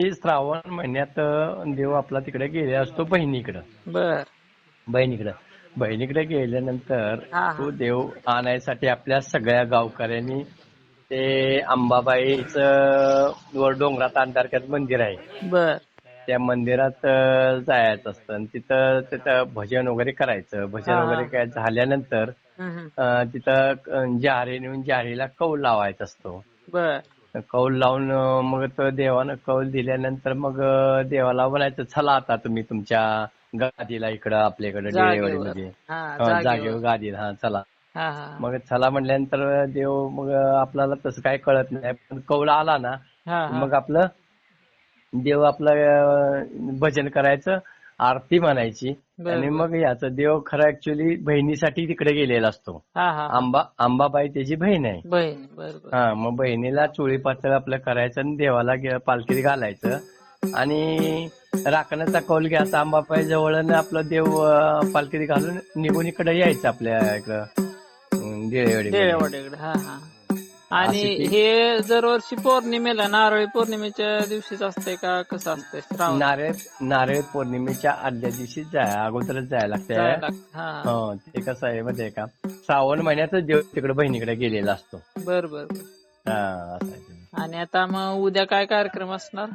श्रावण महिन्यात देव आपला तिकडे गेले असतो बहिणीकडं. बर. बहिणीकडं. बहिणीकडे गेल्यानंतर हा, हा. तो देव आणायसाठी आपल्या सगळ्या गावकऱ्यांनी ते अंबाबाईचं वर डोंगरात अंधारक्यात मंदिर आहे. बर. त्या मंदिरात अं, जायचं असतं आणि तिथं तिथं भजन वगैरे करायचं. भजन हा. वगैरे काय झाल्यानंतर हम्म, हम्म. अं, तिथं अं, जारी नेऊन जारीला कौल लावायचा असतो. बर. कौल लावून मग तो देवानं कौल दिल्यानंतर मग देवाला म्हणायचं चला आता तुम्ही तुमच्या गादीला इकडं आपल्याकडे हा हा, जागेवर. गादीला. हा चला. मग चला म्हटल्यानंतर देव मग आपल्याला तसं काय कळत नाही. पण कौल आला ना मग आपलं देव आपलं भजन करायचं. आरती म्हणायची. आणि. मग याचं देव खरं ऍक्च्युली बहिणीसाठी तिकडे गेलेला असतो. आंबा अंबाबाई त्याची बहीण आहे. हा मग बहिणीला चोळी पातळ आपलं करायचं आणि देवाला पालखीत घालायचं. आणि राखण्याचा कौल घ्यायचा अंबाबाई जवळ आपलं देव पालखीत घालून निघून इकडे यायचं आपल्या इकडं अं, आणि अशी ती- हे दरवर्षी पौर्णिमेला नारळी पौर्णिमेच्या दिवशीच असते का कसं श्रावण नारळ नारळ पौर्णिमेच्या आदल्या दिवशी जाय अगोदरच जायला जायला लागतं. हा हा. हो ते कसं आहे माहितीये का श्रावण महिन्यातच देव तिकडे बहिणीकडे गेलेला असतो बर बर बर. हा असं आहे ते. आणि आता मग उद्या काय कार्यक्रम असणार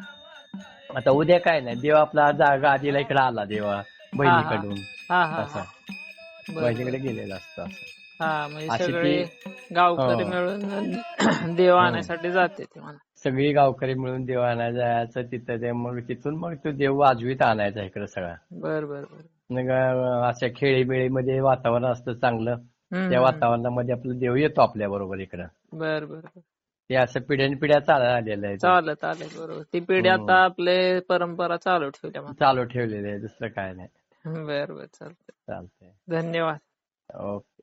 आता उद्या काय नाही देव आपला जागा आधीला इकडे आला देवा बहिणीकडून हा हा असं हा. बर, बहिणीकडे. गेलेला असतो असं हा म्हणजे अशी सगळे गावकरी हो. मिळून देव आणण्यासाठी जाते ते सगळी गावकरी मिळून देव आणायला जायचं तिथं ते मग तिथून मग तो देव वाजवीत आणायचा इकडे सगळा. बर बर बर. मग अशा खेळीमेळीमध्ये वातावरण असतं चांगलं. हम्म, त्या हम्म. वातावरणामध्ये आपला देव येतो आपल्या बरोबर इकडं. बर बर बर. ते असं पिढ्यान पिढ्या चालत आलेलं आहे. ते. चालेल चालेल बरोबर. ती पिढी हो. आता आपले परंपरा चालू ठेवल्या चालू ठेवलेलं आहे दुसरं काय नाही. बर बर चालतंय. चालतंय. धन्यवाद. ओके.